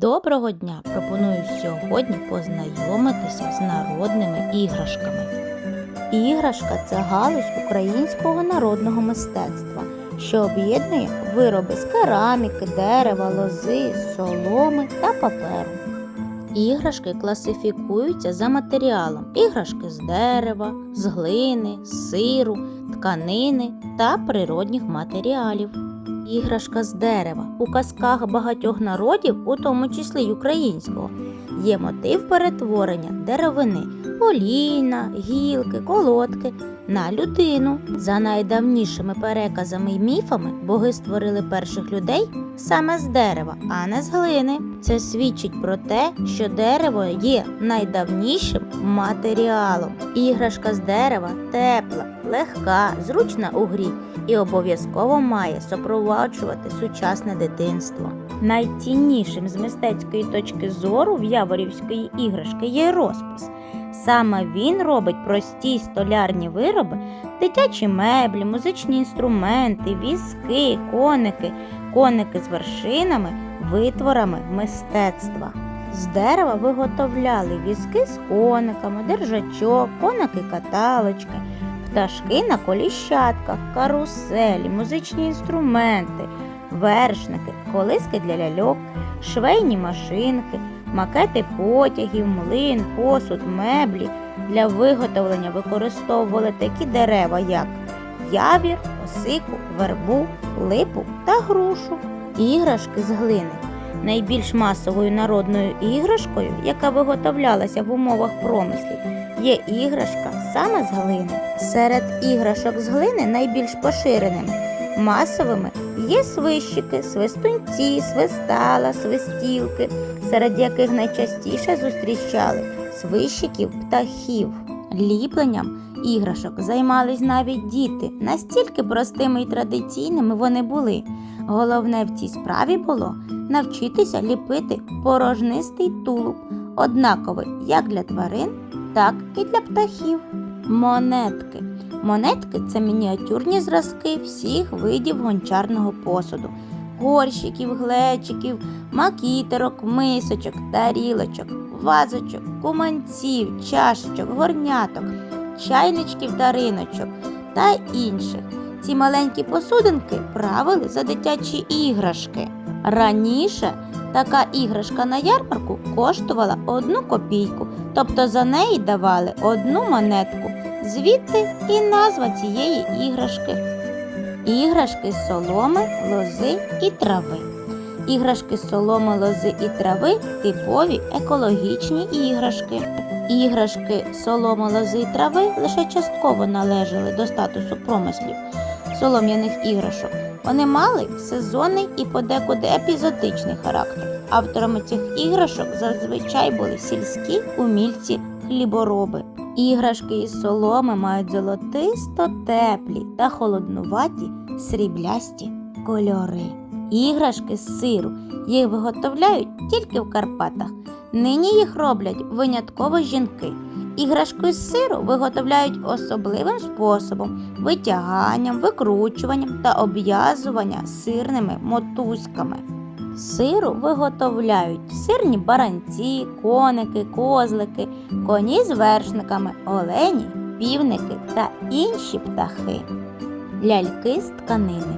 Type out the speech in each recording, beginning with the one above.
Доброго дня! Пропоную сьогодні познайомитися з народними іграшками. Іграшка це галузь українського народного мистецтва, що об'єднує вироби з кераміки, дерева, лози, соломи та паперу. Іграшки класифікуються за матеріалом: іграшки з дерева, з глини, сиру, тканини та природних матеріалів. Іграшка з дерева. У казках багатьох народів, у тому числі й українського, є мотив перетворення деревини, олійна, гілки, колодки на людину. За найдавнішими переказами й міфами боги створили перших людей саме з дерева, а не з глини. Це свідчить про те, що дерево є найдавнішим матеріалом. Іграшка з дерева тепла, легка, зручна у грі і обов'язково має супроводжувати сучасне дитинство. Найціннішим з мистецької точки зору в яворівської іграшки є розпис. Саме він робить прості столярні вироби, дитячі меблі, музичні інструменти, візки, коники, коники з вершинами, витворами мистецтва. З дерева виготовляли візки з кониками, держачок, коники-каталочки, пташки на коліщатках, каруселі, музичні інструменти, вершники, колиски для ляльок, швейні машинки, макети потягів, млин, посуд, меблі. Для виготовлення використовували такі дерева, як явір, осику, вербу, липу та грушу. Іграшки з глини. Найбільш масовою народною іграшкою, яка виготовлялася в умовах промислів, є іграшка саме з глини. Серед іграшок з глини найбільш поширеними масовими є свищики, свистунці, свистала, свистілки, серед яких найчастіше зустрічали свищиків птахів. Ліпленням іграшок займались навіть діти. Настільки простими і традиційними вони були. Головне в цій справі було навчитися ліпити порожнистий тулуб, однаковий як для тварин, так і для птахів. Монетки. Монетки це мініатюрні зразки всіх видів гончарного посуду. Горщиків, глечиків, макітерок, мисочок, тарілочок, вазочок, куманців, чашечок, горняток, чайничків та риночок та інших. Ці маленькі посудинки правили за дитячі іграшки. Раніше така іграшка на ярмарку коштувала одну копійку, тобто за неї давали одну монетку. Звідти і назва цієї іграшки. Іграшки з соломи, лози і трави. Іграшки з соломи, лози і трави типові екологічні іграшки. Іграшки соломи, лози і трави лише частково належали до статусу промислів солом'яних іграшок. Вони мали сезонний і подекуди епізодичний характер. Авторами цих іграшок зазвичай були сільські умільці хлібороби. Іграшки із соломи мають золотисто теплі та холоднуваті сріблясті кольори. Іграшки з сиру їх виготовляють тільки в Карпатах. Нині їх роблять винятково жінки. Іграшку з сиру виготовляють особливим способом витяганням, викручуванням та обв'язування сирними мотузками. Сиру виготовляють сирні баранці, коники, козлики, коні з вершниками, олені, півники та інші птахи. Ляльки з тканини.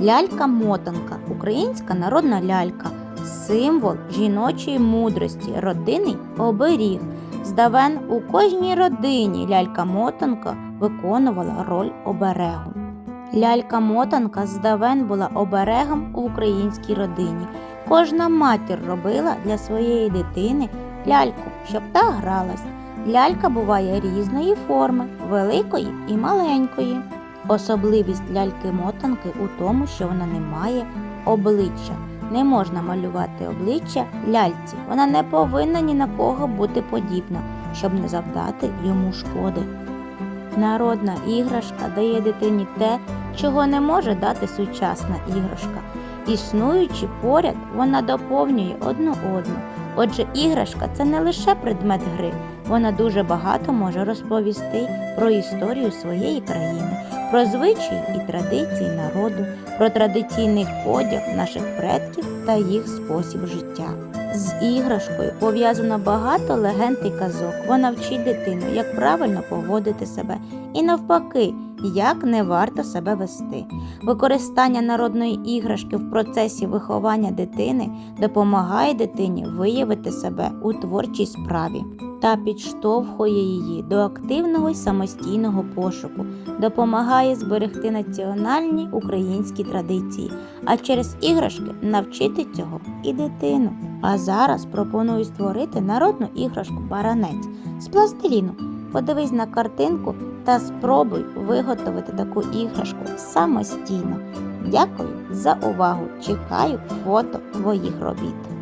Лялька-мотанка українська народна лялька, символ жіночої мудрості, родинний оберіг. Здавен у кожній родині лялька-мотанка виконувала роль оберегу. Лялька-мотанка здавен була оберегом у українській родині. Кожна матір робила для своєї дитини ляльку, щоб та гралась. Лялька буває різної форми, великої і маленької. Особливість ляльки-мотанки у тому, що вона не має обличчя. Не можна малювати обличчя ляльці. Вона не повинна ні на кого бути подібна, щоб не завдати йому шкоди. Народна іграшка дає дитині те, чого не може дати сучасна іграшка. Існуючи поряд, вона доповнює одну одну. Отже, іграшка це не лише предмет гри, вона дуже багато може розповісти про історію своєї країни, про звичаї і традиції народу, про традиційний одяг наших предків та їх спосіб життя. З іграшкою пов'язано багато легенд і казок. Вона вчить дитину, як правильно поводити себе, і навпаки, як не варто себе вести. Використання народної іграшки в процесі виховання дитини допомагає дитині виявити себе у творчій справі та підштовхує її до активного й самостійного пошуку, допомагає зберегти національні українські традиції, а через іграшки навчити цього і дитину. А зараз пропоную створити народну іграшку баранець з пластиліну. Подивись на картинку та спробуй виготовити таку іграшку самостійно. Дякую за увагу! Чекаю фото твоїх робіт.